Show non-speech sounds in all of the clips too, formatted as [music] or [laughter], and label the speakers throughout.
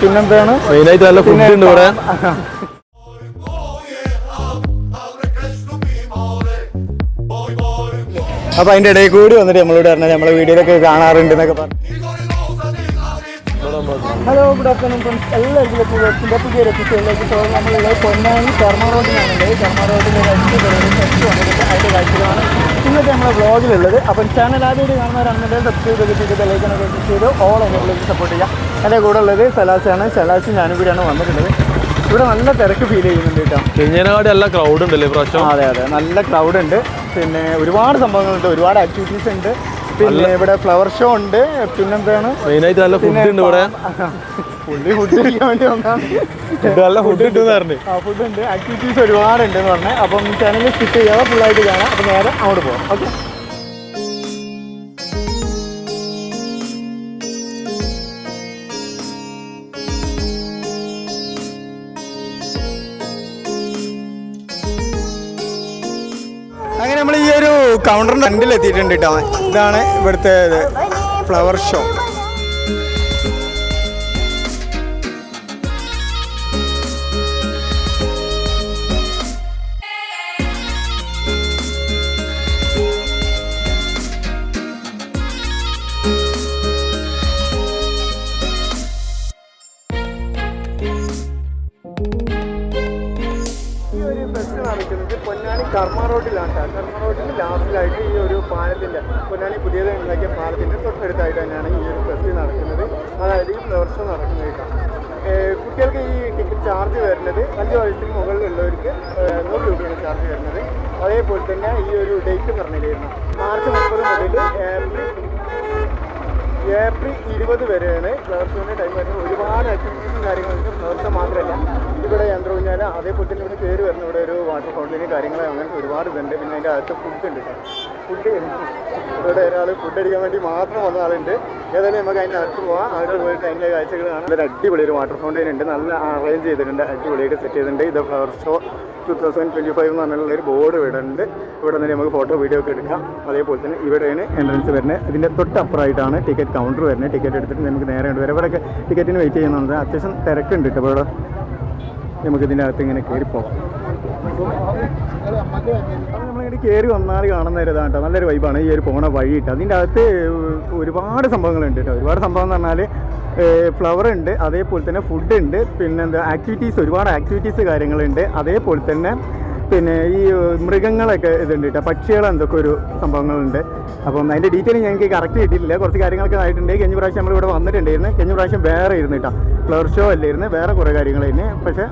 Speaker 1: പിന്നെന്താണ്?
Speaker 2: മെയിനായിട്ട് നല്ല ഫുഡ് ഉണ്ട് ഇവിടെ.
Speaker 1: അപ്പൊ അതിന്റെ ഇടയിൽ കൂടി വന്നിട്ട് നമ്മളോട് പറഞ്ഞാൽ നമ്മളെ വീഡിയോയിലൊക്കെ കാണാറുണ്ട് എന്നൊക്കെ പറഞ്ഞു. ഹലോ ഗുഡ് ആഫ്റ്റർനൂൺ ഫ്രണ്ട്സ് എല്ലാവർക്കും എത്തുന്നത് പുതിയ എപ്പിസോഡിലേക്ക് സോ നമ്മളുള്ളത് പൊന്നാനി കർമ്മ റോഡിലാണുള്ളത് കർമ്മ റോഡിലെ രണ്ട് പേര് വന്നിട്ട് അതിന്റെ കാഴ്ചകളാണ് ഇന്നത്തെ നമ്മളെ വ്ളോഗിലുള്ളത് അപ്പം ചാനൽ ആദ്യമായിട്ട് കാണുന്നവരാണെന്നുണ്ടെങ്കിൽ സബ്സ്ക്രൈബ് ഒക്കെ ചെയ്ത് ബെല്ലൈക്കനൊക്കെ ക്ലിക്ക് ചെയ്ത് ഓൾ എന്നുള്ളത് സപ്പോർട്ട് ചെയ്യാം. എന്റെ കൂടെ ഉള്ളത് സലാസാണ് സലാസ് ഞാനും കൂടിയാണ് വന്നിട്ടുള്ളത്. ഇവിടെ നല്ല തിരക്ക് ഫീൽ ചെയ്യുന്നുണ്ട് കേട്ടോ.
Speaker 2: കഴിഞ്ഞതിനെക്കാട്ടി നല്ല ക്രൗഡ് ഉണ്ടല്ലേ പ്രാവശ്യം?
Speaker 1: അതെ അതെ. നല്ല ക്രൗഡ് ഉണ്ട്. പിന്നെ ഒരുപാട് സംഭവങ്ങളുണ്ട്. ഒരുപാട് ആക്ടിവിറ്റീസ് ഉണ്ട്. പിന്നെ ഇവിടെ ഫ്ലവർ ഷോ ഉണ്ട്. പിന്നെന്താണ്
Speaker 2: മെയിനായിട്ട് നല്ല ഫുഡ് ഉണ്ട് ഇവിടെ. [laughs]
Speaker 1: പുള്ളി ഫുഡ് കഴിക്കാൻ വേണ്ടി വന്നതാണ്
Speaker 2: ഫുഡ് നല്ല ഫുഡ് കിട്ടുമെന്ന് പറഞ്ഞു.
Speaker 1: ആ ഫുഡ് ഉണ്ട്. ആക്ടിവിറ്റീസ് ഒരുപാട് ഉണ്ടെന്ന് പറഞ്ഞത് അപ്പം ചാനൽ സ്കിപ്പ് ചെയ്യാതെ ഫുള്ളായിട്ട് കാണാം. അപ്പം നേരെ അങ്ങോട്ട് പോകാം ഓക്കെ അങ്ങനെ നമ്മൾ ഈ ഒരു കൗണ്ടറിന്റെ ഫ്രണ്ടിൽ എത്തിയിട്ടുണ്ട് കേട്ടോ. ഇതാണ് ഇവിടുത്തെ ഫ്ലവർ ഷോ തന്നെയാണ് ഈ ഒരു ഫെസ്റ്റ് നടക്കുന്നത്. അതായത് ഈ ഫ്ലവർ ഷോ നടക്കുന്നത് ട്ടോ. കുട്ടികൾക്ക് ഈ ടിക്കറ്റ് ചാർജ് വരുന്നത് അഞ്ച് വയസ്സിന് മുകളിലുള്ളവർക്ക് നൂറ് രൂപയാണ് ചാർജ് വരുന്നത്. അതേപോലെ തന്നെ ഈ ഒരു ഡേറ്റ് പറഞ്ഞിരുന്നു മാർച്ച് മുപ്പത് മുതൽ ഏപ്രിൽ ഏപ്രിൽ ഇരുപത് വരെയാണ് ഫ്ലവർ ഷോയുടെ ടൈം വരുന്നത്. ഒരുപാട് ആക്ടിവിറ്റീസും കാര്യങ്ങളൊക്കെ ഫ്ലവർ ഷോ മാത്രമല്ല യന്ത്രഊഞ്ഞാല അതേപോലെ തന്നെ ഇവിടെ കയറി വരുന്ന ഇവിടെ ഒരു വാട്ടർ ഫൗണ്ടന് കാര്യങ്ങൾ അങ്ങനെ ഒരുപാട് ഇതുണ്ട്. പിന്നെ അതിന്റെ അകത്ത് ഫുഡ് ഉണ്ട്. ഫുഡ് ഇവിടെ ഒരാൾ ഫുഡ് അടിക്കാൻ വേണ്ടി മാത്രം വന്ന ആളുണ്ട്. ഏതായാലും നമുക്ക് അതിന്റെ അകത്ത് പോവാം. അവിടെ പോയിട്ട് അതിന്റെ കാഴ്ചകൾ കാണാം. അടിപൊളി ഒരു വാട്ടർ ഫൗണ്ടൈൻ ഉണ്ട്. നല്ല അറേഞ്ച് ചെയ്തിട്ടുണ്ട്. അടിപൊളിയായിട്ട് സെറ്റ് ചെയ്തിട്ടുണ്ട്. ഇത് flower show two thousand twenty five എന്ന് പറഞ്ഞുള്ള ഒരു ബോർഡ് ഇവിടെ ഉണ്ട്. ഇവിടെ നിന്ന് നമുക്ക് ഫോട്ടോ വീഡിയോ ഒക്കെ എടുക്കാം. അതേപോലെ തന്നെ ഇവിടെയാണ് എൻട്രൻസ് വരുന്നത്. ഇതിന്റെ തൊട്ടപ്പുറമായിട്ടാണ് ടിക്കറ്റ് കൗണ്ടർ വരുന്നത്. ടിക്കറ്റ് എടുത്തിട്ട് നമുക്ക് നേരെ ഉണ്ട് വരെ. ഇവിടെയൊക്കെ ടിക്കറ്റിന് വെയിറ്റ് ചെയ്യുന്നുണ്ട്. അത്യാവശ്യം തിരക്കുണ്ട് കേട്ടോ ഇവിടെ. നമുക്ക് ഇതിന്റെ അകത്ത് ഇങ്ങനെ കയറി പോകാം. അപ്പോൾ നമ്മളിങ്ങനെ കയറി വന്നാൽ കാണുന്ന ഒരു ഇതാണ് നല്ലൊരു വൈബാണ് ഈ ഒരു പോണ വഴി അതിന്റെ അകത്ത് ഒരുപാട് സംഭവങ്ങളുണ്ട് കേട്ടോ ഒരുപാട് സംഭവം എന്ന് പറഞ്ഞാൽ ഫ്ലവർ ഉണ്ട് അതേപോലെ തന്നെ ഫുഡ് ഉണ്ട് പിന്നെ എന്താ ആക്ടിവിറ്റീസ് ഒരുപാട് ആക്ടിവിറ്റീസ് കാര്യങ്ങളുണ്ട്. അതേപോലെ തന്നെ പിന്നെ ഈ മൃഗങ്ങളൊക്കെ ഇതുണ്ട് കേട്ടോ പക്ഷികൾ എന്തൊക്കെ ഒരു സംഭവങ്ങളുണ്ട്. അപ്പം അതിന്റെ ഡീറ്റെയിൽ ഞങ്ങൾക്ക് കറക്റ്റ് കിട്ടിയിട്ടില്ല. കുറച്ച് കാര്യങ്ങളൊക്കെ ആയിട്ടുണ്ട്. കഴിഞ്ഞ പ്രാവശ്യം നമ്മൾ ഇവിടെ വന്നിട്ടുണ്ടായിരുന്നു. കഴിഞ്ഞ പ്രാവശ്യം വേറെ ഇരുന്നിട്ടാണ് ഫ്ലവർ ഷോ അല്ലായിരുന്നു. വേറെ കുറേ കാര്യങ്ങളായിരുന്നു പക്ഷേ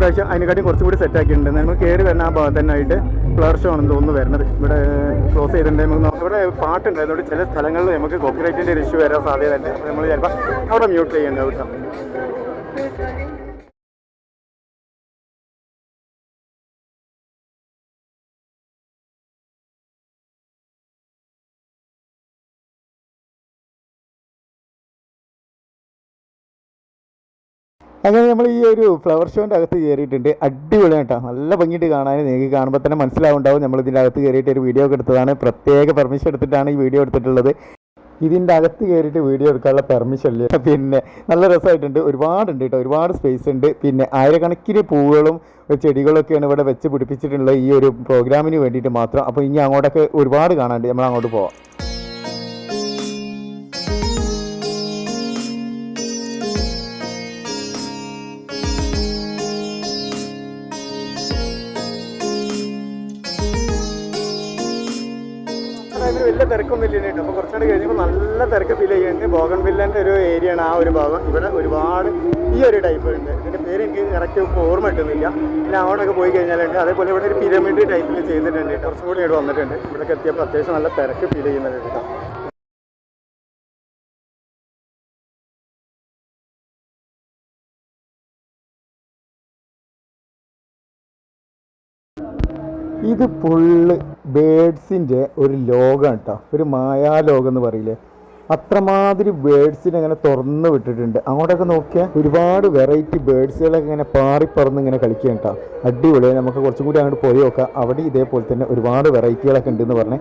Speaker 1: ഇപ്രാവശ്യം അതിനെക്കാട്ടി കുറച്ചും കൂടി സെറ്റ് ആക്കിയിട്ടുണ്ട് നമ്മൾ കയറി വരുന്ന ആ ഭാഗത്ത് തന്നെ ആയിട്ട് ഫ്ലവർ ഷോ ആണെന്ന് തോന്നുന്നു വരുന്നത്. ഇവിടെ ക്ലോസ് ചെയ്തിട്ടുണ്ട്. നമുക്ക് ഇവിടെ പാട്ടുണ്ട്. അതുകൊണ്ട് ചില സ്ഥലങ്ങളിൽ നമുക്ക് കോപ്പിറൈറ്റിന്റെ ഒരു ഇഷ്യൂ വരാൻ സാധ്യതയുണ്ട്. നമ്മൾ ചിലപ്പോൾ അവിടെ മ്യൂട്ട് ചെയ്യേണ്ടത് കേട്ടോ. അങ്ങനെ നമ്മൾ ഈ ഒരു ഫ്ലവർ ഷോന്റെ അകത്ത് കയറിയിട്ടുണ്ട്. അടിപൊളിയാണ് കേട്ടോ നല്ല ഭംഗിയിട്ട് കാണാൻ നിങ്ങൾക്ക് കാണുമ്പോൾ തന്നെ മനസ്സിലാവുണ്ടാവും. നമ്മൾ ഇതിന്റെ അകത്ത് കയറിയിട്ട് ഒരു വീഡിയോ ഒക്കെ എടുത്തതാണ്. പ്രത്യേക പെർമിഷൻ എടുത്തിട്ടാണ് ഈ വീഡിയോ എടുത്തിട്ടുള്ളത്. ഇതിന്റെ അകത്ത് കയറിയിട്ട് വീഡിയോ എടുക്കാനുള്ള പെർമിഷൻ ഇല്ല. പിന്നെ നല്ല രസമായിട്ടുണ്ട്. ഒരുപാടുണ്ട് കേട്ടോ. ഒരുപാട് സ്പേസ് ഉണ്ട്. പിന്നെ ആയിരക്കണക്കിന് പൂവുകളും ചെടികളൊക്കെയാണ് ഇവിടെ വെച്ച് പിടിപ്പിച്ചിട്ടുള്ളത് ഈ ഒരു പ്രോഗ്രാമിന് വേണ്ടിയിട്ട് മാത്രം. അപ്പോൾ ഇനി അങ്ങോട്ടൊക്കെ ഒരുപാട് കാണാണ്ട് നമ്മൾ അങ്ങോട്ട് പോവാം. ടൈമിൽ വലിയ തിരക്കൊന്നും കേട്ടോ. അപ്പോൾ കുറച്ചുകൂടി കഴിഞ്ഞപ്പോൾ നല്ല തിരക്ക് ഫീൽ ചെയ്യുന്നുണ്ട്. ബോഗൺ വില്ലന്റെ ഒരു ഏരിയ ആണ് ആ ഒരു ഭാഗം. ഇവിടെ ഒരുപാട് ഈ ഒരു ടൈപ്പ് ഉണ്ട്. ഇതിന്റെ പേര് എനിക്ക് കറക്റ്റ് ഓർമ്മ കിട്ടുന്നില്ല. പിന്നെ അവിടെയൊക്കെ പോയി കഴിഞ്ഞാലുണ്ട്. അതേപോലെ ഇവിടെ ഒരു പിരമിഡ് ടൈപ്പിൽ ചെയ്തിട്ടുണ്ട് കുറച്ചും കൂടി ഇവിടെ വന്നിട്ടുണ്ട്. ഇവിടെയൊക്കെ എത്തിയപ്പോൾ അത്യാവശ്യം നല്ല തിരക്ക് ഫീൽ ചെയ്യുന്നുണ്ട് കേട്ടോ. ഇത് ഫുള്ള് ബേഡ്സിന്റെ ഒരു ലോകം കേട്ടോ ഒരു മായാലോകം എന്ന് പറയില്ലേ. അത്രമാതിരി ബേഡ്സിനെ ഇങ്ങനെ തുറന്ന് വിട്ടിട്ടുണ്ട്. അങ്ങോട്ടൊക്കെ നോക്കിയാൽ ഒരുപാട് വെറൈറ്റി ബേഡ്സുകളൊക്കെ ഇങ്ങനെ പാറിപ്പറന്ന് ഇങ്ങനെ കളിക്കുക കേട്ടോ അടിപൊളി നമുക്ക് കുറച്ചും കൂടി അങ്ങോട്ട് പോയി നോക്കാം. അവിടെ ഇതേപോലെ തന്നെ ഒരുപാട് വെറൈറ്റികളൊക്കെ ഉണ്ടെന്ന് പറഞ്ഞേ.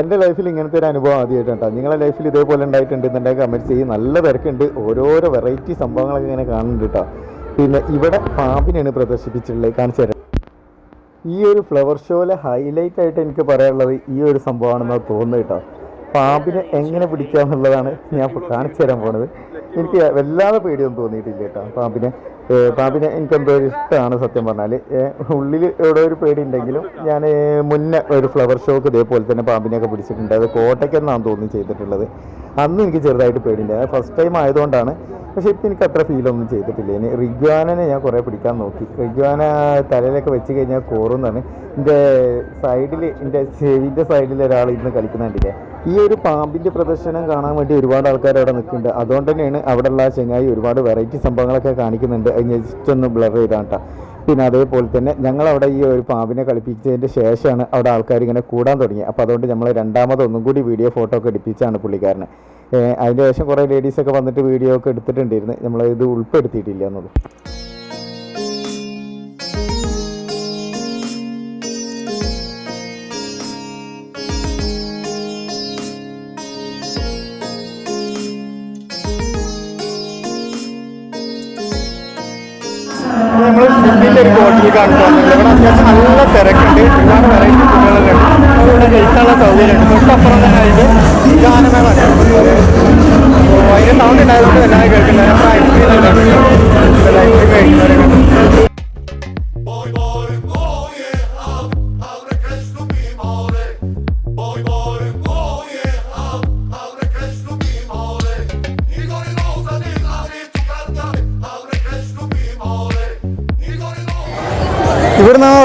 Speaker 3: എന്റെ ലൈഫിൽ ഇങ്ങനത്തെ ഒരു അനുഭവം ആദ്യമായിട്ടാണ് നിങ്ങളുടെ ലൈഫിൽ ഇതേപോലെ ഉണ്ടായിട്ടുണ്ടെന്നുണ്ടെങ്കിൽ കമന്റ് ചെയ്യും. നല്ല തിരക്കുണ്ട്. ഓരോരോ വെറൈറ്റി സംഭവങ്ങളൊക്കെ ഇങ്ങനെ കാണുന്നുണ്ട് കേട്ടോ പിന്നെ ഇവിടെ പാമ്പിനെയാണ് പ്രദർശിപ്പിച്ചിട്ടുള്ളത്. കാണിച്ചു തരാം. ഈ ഒരു ഫ്ലവർ ഷോയിലെ ഹൈലൈറ്റ് ആയിട്ട് എനിക്ക് പറയാനുള്ളത് ഈ ഒരു സംഭവമാണെന്ന് തോന്നുന്നു കേട്ടോ. പാമ്പിനെ എങ്ങനെ പിടിക്കുക എന്നുള്ളതാണ് ഞാൻ കാണിച്ചു തരാൻ പോണത്. എനിക്ക് വല്ലാതെ പേടിയൊന്നും തോന്നിയിട്ടില്ല കേട്ടോ പാമ്പിനെ. പാമ്പിനെ എനിക്കെന്തോ ഒരു ഇഷ്ടമാണ് സത്യം പറഞ്ഞാൽ ഉള്ളിൽ എവിടെ ഒരു പേടി ഉണ്ടെങ്കിലും ഞാൻ മുന്നേ ഒരു ഫ്ലവർ ഷോക്ക് ഇതേപോലെ തന്നെ പാമ്പിനെയൊക്കെ പിടിച്ചിട്ടുണ്ട്. അത് കോട്ടയ്ക്കെന്നാണ് തോന്നി ചെയ്തിട്ടുള്ളത്. അന്ന് എനിക്ക് ചെറുതായിട്ട് പേടിയുണ്ട്. ഫസ്റ്റ് ടൈം ആയതുകൊണ്ടാണ് പക്ഷെ ഇപ്പം എനിക്ക് അത്ര ഫീലൊന്നും ചെയ്തിട്ടില്ല. ഇനി റിഗ്വാനനെ ഞാൻ കുറേ പിടിക്കാൻ നോക്കി. റിഗ്വാന തലയിലൊക്കെ വെച്ച് കഴിഞ്ഞാൽ കോറുന്നാണ് എന്റെ സൈഡിൽ എന്റെ ചെവിന്റെ സൈഡിൽ ഒരാൾ ഇന്ന് കളിക്കുന്നുണ്ടില്ലേ ഈ ഒരു പാമ്പിന്റെ പ്രദർശനം കാണാൻ വേണ്ടി ഒരുപാട് ആൾക്കാർ അവിടെ നിൽക്കുന്നുണ്ട്. അതുകൊണ്ട് തന്നെയാണ് അവിടെയുള്ള ചെങ്ങായി ഒരുപാട് വെറൈറ്റി സംഭവങ്ങളൊക്കെ കാണിക്കുന്നുണ്ട്. അത് ജസ്റ്റ് ഒന്ന് ബ്ലർ ചെയ്താണ് പിന്നെ അതേപോലെ തന്നെ ഞങ്ങൾ അവിടെ ഈ ഒരു പാമ്പിനെ കളിപ്പിച്ചതിന്റെ ശേഷമാണ് അവിടെ ആൾക്കാർ ഇങ്ങനെ കൂടാൻ തുടങ്ങി അപ്പോൾ അതുകൊണ്ട് നമ്മൾ രണ്ടാമത് ഒന്നും കൂടി വീഡിയോ ഫോട്ടോ ഒക്കെ എടുപ്പിച്ചാണ് പുള്ളിക്കാരനെ. അതിന്റെ ശേഷം കുറേ ലേഡീസൊക്കെ വന്നിട്ട് വീഡിയോ ഒക്കെ എടുത്തിട്ടുണ്ടായിരുന്നു. നമ്മൾ ഇത് ഉൾപ്പെടുത്തിയിട്ടില്ല എന്നുള്ളൂ
Speaker 1: ഒരു ഹോട്ടലിലേക്കാണ് പോകുന്നത് ഇവിടെ അത്യാവശ്യം നല്ല തിരക്കുണ്ട്. ഒരുപാട് വെറൈറ്റി ഉണ്ട്. ഇവിടെ കഴിക്കാനുള്ള സൗകര്യമുണ്ട്. തൊട്ടപ്പുറം തന്നെ ആയിട്ട് ഗാനമേള. അതിന് സൗണ്ട് ഉണ്ടായതുകൊണ്ട് എല്ലാവരും കേൾക്കുന്നുണ്ട് നമ്മൾ ഐസ്ക്രീം ഐസ്ക്രീം കഴിക്കുന്നവരൊക്കെ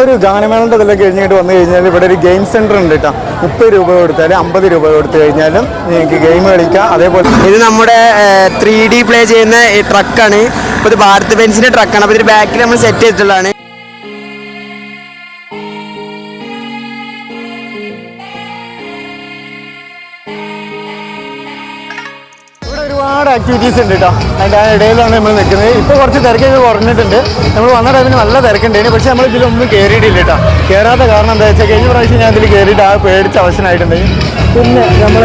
Speaker 1: ഒരു ഗാനമേളന്റെ ഇതെല്ലാം കഴിഞ്ഞിട്ട് വന്നു കഴിഞ്ഞാൽ ഇവിടെ ഒരു ഗെയിം സെന്റർ ഉണ്ട് കേട്ടോ. മുപ്പത് രൂപ കൊടുത്താൽ അമ്പത് രൂപ കൊടുത്തു കഴിഞ്ഞാലും നിങ്ങൾക്ക് ഗെയിം കളിക്കാം. അതേപോലെ
Speaker 4: ഇത് നമ്മുടെ ത്രീ ഡി പ്ലേ ചെയ്യുന്ന ട്രക്കാണ് ഇപ്പോൾ ഇത് ഭാരത് ബെൻസിന്റെ ട്രക്കാണ് അപ്പോൾ ഇതിന്റെ ബാക്കിൽ നമ്മൾ സെറ്റ് ചെയ്തിട്ടുള്ളതാണ്.
Speaker 1: ഒരുപാട് ആക്ടിവിറ്റീസ് ഉണ്ട് കേട്ടോ അതിന്റെ ആ ഇടയിലാണ് നമ്മൾ നിൽക്കുന്നത്. ഇപ്പോൾ കുറച്ച് തിരക്കൊക്കെ കുറഞ്ഞിട്ടുണ്ട്. നമ്മൾ വന്ന ടൈമിന് നല്ല തിരക്കുണ്ടായിരുന്നു പക്ഷേ നമ്മൾ ഇതിലൊന്നും കയറിയിട്ടില്ല കേട്ടോ കയറാത്ത കാരണം എന്താ വെച്ചാൽ കഴിഞ്ഞ പ്രാവശ്യം ഞാൻ ഇതിൽ കയറിയിട്ട് ആ പേടിച്ച അവസരമായിട്ടുണ്ടെങ്കിൽ പിന്നെ നമ്മൾ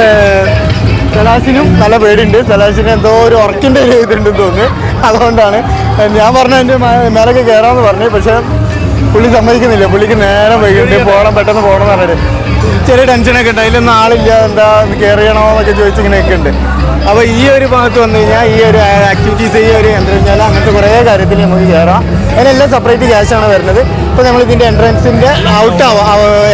Speaker 1: സലാസിനും നല്ല പേടിയുണ്ട്. സലാസിന് എന്തോ ഒരു ഉറക്കിന്റെ ഒരു ഇതുണ്ടെന്ന് തോന്നുന്നു. അതുകൊണ്ടാണ് ഞാൻ പറഞ്ഞ എന്റെ മേലൊക്കെ കയറാമെന്ന് പറഞ്ഞു. പക്ഷേ പുള്ളി സമ്മതിക്കുന്നില്ല. പുള്ളിക്ക് നേരം വൈകിട്ട് പോകണം പെട്ടെന്ന് പോകണം എന്ന് പറഞ്ഞിട്ട്. ചെറിയ ടെൻഷനൊക്കെ ഉണ്ട്. അതിലൊന്നും ആളില്ല. എന്താ കയറിയണോ എന്നൊക്കെ ചോദിച്ചിങ്ങനെയൊക്കെ ഉണ്ട്. അപ്പോൾ ഈ ഒരു ഭാഗത്ത് വന്നു കഴിഞ്ഞാൽ ഈ ഒരു ആക്ടിവിറ്റീസ് ഈ ഒരു കഴിഞ്ഞാൽ അങ്ങനത്തെ കുറേ കാര്യത്തിൽ നമുക്ക് കയറാം അതിനെല്ലാം സെപ്പറേറ്റ് ക്യാഷാണ് വരുന്നത്. ഇപ്പോൾ നമ്മൾ ഇതിന്റെ എൻട്രൻസിന്റെ ഔട്ട് ആവാ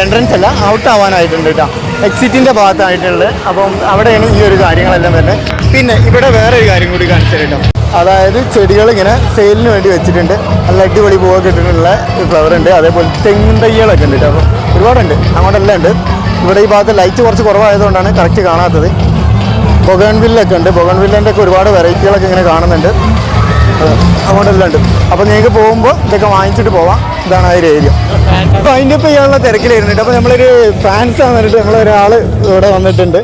Speaker 1: എൻട്രൻസ് അല്ല ഔട്ട് ആവാനായിട്ടുണ്ട് കേട്ടോ എക്സിറ്റിന്റെ ഭാഗത്തായിട്ടുള്ളത്. അപ്പം അവിടെയാണ് ഈ ഒരു കാര്യങ്ങളെല്ലാം വരുന്നത്. പിന്നെ ഇവിടെ വേറെ ഒരു കാര്യം കൂടി കാണിച്ചു കേട്ടോ അതായത് ചെടികൾ ഇങ്ങനെ സെയിലിന് വേണ്ടി വെച്ചിട്ടുണ്ട്. നല്ല അടിപൊളി പൂവൊക്കെ ഇട്ടിട്ടുള്ള ഫ്ലവർ ഉണ്ട്. അതേപോലെ തെങ്ങും തയ്യലൊക്കെ ഉണ്ട് കേട്ടോ അപ്പോൾ ഒരുപാടുണ്ട്. അങ്ങോട്ടെല്ലാം ഉണ്ട്. ഇവിടെ ഈ ഭാഗത്ത് ലൈറ്റ് കുറച്ച് കുറവായതുകൊണ്ടാണ് കറക്റ്റ് കാണാത്തത്. ബൊഗൺവില്ലൊക്കെ ഉണ്ട്. ബൊഗൺവില്ലന്റെ ഒക്കെ ഒരുപാട് വെറൈറ്റികളൊക്കെ ഇങ്ങനെ കാണുന്നുണ്ട്. അങ്ങോട്ട് അങ്ങോട്ടെല്ലാം ഉണ്ട്. അപ്പോൾ നിങ്ങൾക്ക് പോകുമ്പോൾ ഇതൊക്കെ വാങ്ങിച്ചിട്ട് പോവാം. ഇതാണ് ആ ഒരു ഏരിയ അപ്പോൾ അതിന്റെ ഇപ്പോൾ ഇയാളുള്ള തിരക്കിലായിരുന്നുണ്ട് അപ്പോൾ നമ്മളൊരു ഫാൻസ് ആണ് പറഞ്ഞിട്ട് നമ്മളൊരാൾ ഇവിടെ വന്നിട്ടുണ്ട്.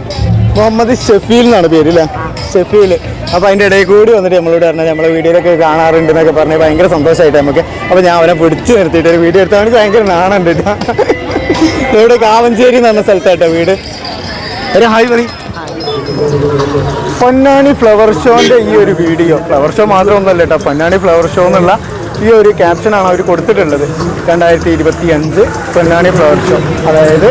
Speaker 1: മുഹമ്മദ് ഷെഫീൽ എന്നാണ് പേര് അല്ലേ ഷെഫീൽ. അപ്പോൾ അതിന്റെ ഇടയിൽ കൂടി വന്നിട്ട് നമ്മളോട് പറഞ്ഞാൽ നമ്മളെ വീഡിയോയിലൊക്കെ കാണാറുണ്ട് എന്നൊക്കെ പറഞ്ഞ് ഭയങ്കര സന്തോഷമായിട്ട് നമുക്ക്. അപ്പോൾ ഞാൻ അവനെ പിടിച്ച് നിർത്തിയിട്ട് ഒരു വീഡിയോ എടുത്താൽ അവന് ഭയങ്കര നാണുണ്ട് ഇവിടെ കാവഞ്ചേരി എന്ന് പറഞ്ഞ സ്ഥലത്തായിട്ടോ വീട്. ഒരു ഹായ് പറയും. പൊന്നാനി ഫ്ലവർ ഷോന്റെ ഈ ഒരു വീഡിയോ ഫ്ലവർ ഷോ മാത്രമൊന്നുമല്ല കേട്ടോ. പൊന്നാനി ഫ്ലവർ ഷോ എന്നുള്ള ഈ ഒരു ക്യാപ്ഷനാണ് അവർ കൊടുത്തിട്ടുള്ളത്. രണ്ടായിരത്തി ഇരുപത്തി അഞ്ച് പൊന്നാനി ഫ്ലവർ ഷോ അതായത്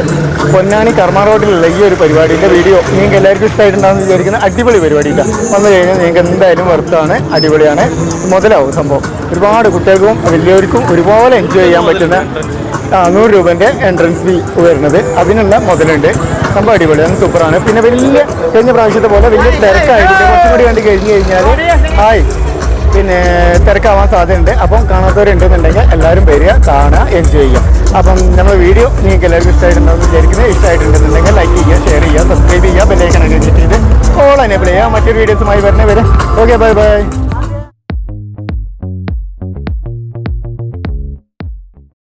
Speaker 1: പൊന്നാനി കർമ്മ റോഡിലുള്ള ഈ ഒരു പരിപാടിന്റെ വീഡിയോ നിങ്ങൾക്ക് എല്ലാവർക്കും ഇഷ്ടമായിട്ടുണ്ടാകുന്ന വിചാരിക്കുന്ന അടിപൊളി പരിപാടിയില്ല. വന്നു കഴിഞ്ഞാൽ നിങ്ങൾക്ക് എന്തായാലും വർത്താണ് അടിപൊളിയാണ്. മുതലാവും സംഭവം. ഒരുപാട് കുട്ടികൾക്കും വലിയവർക്കും ഒരുപോലെ എൻജോയ് ചെയ്യാൻ പറ്റുന്ന നൂറ് രൂപന്റെ എൻട്രൻസ് ഫീ വരുന്നത് അതിനുള്ള മുതലുണ്ട്. സംഭവം അടിപൊളിയാണ് സൂപ്പറാണ് പിന്നെ വലിയ കഴിഞ്ഞ പ്രാവശ്യത്തെ പോലെ വലിയ തിരക്കായിട്ട് കുറച്ചും കൂടി കണ്ട് കഴിഞ്ഞ് കഴിഞ്ഞാൽ ഹായ്. പിന്നെ തിരക്കാവാൻ സാധ്യതയുണ്ട്. അപ്പം കാണാത്തവരുണ്ടെന്നുണ്ടെങ്കിൽ എല്ലാവരും വരിക കാണുക എൻജോയ് ചെയ്യാം അപ്പം നമ്മുടെ വീഡിയോ നിങ്ങൾക്ക് എല്ലാവർക്കും ഇഷ്ടമായിട്ടുണ്ടാവും വിചാരിക്കുന്നത് ഇഷ്ടമായിട്ടുണ്ടെന്നുണ്ടെങ്കിൽ ലൈക്ക് ചെയ്യുക ഷെയർ ചെയ്യുക സബ്സ്ക്രൈബ് ചെയ്യുക ബെല്ലൈക്കൺ ഒക്കെ ചെയ്ത് കോൾ എനേബിൾ ചെയ്യുക. മറ്റൊരു വീഡിയോസുമായി വരുന്നവരെ. Okay bye bye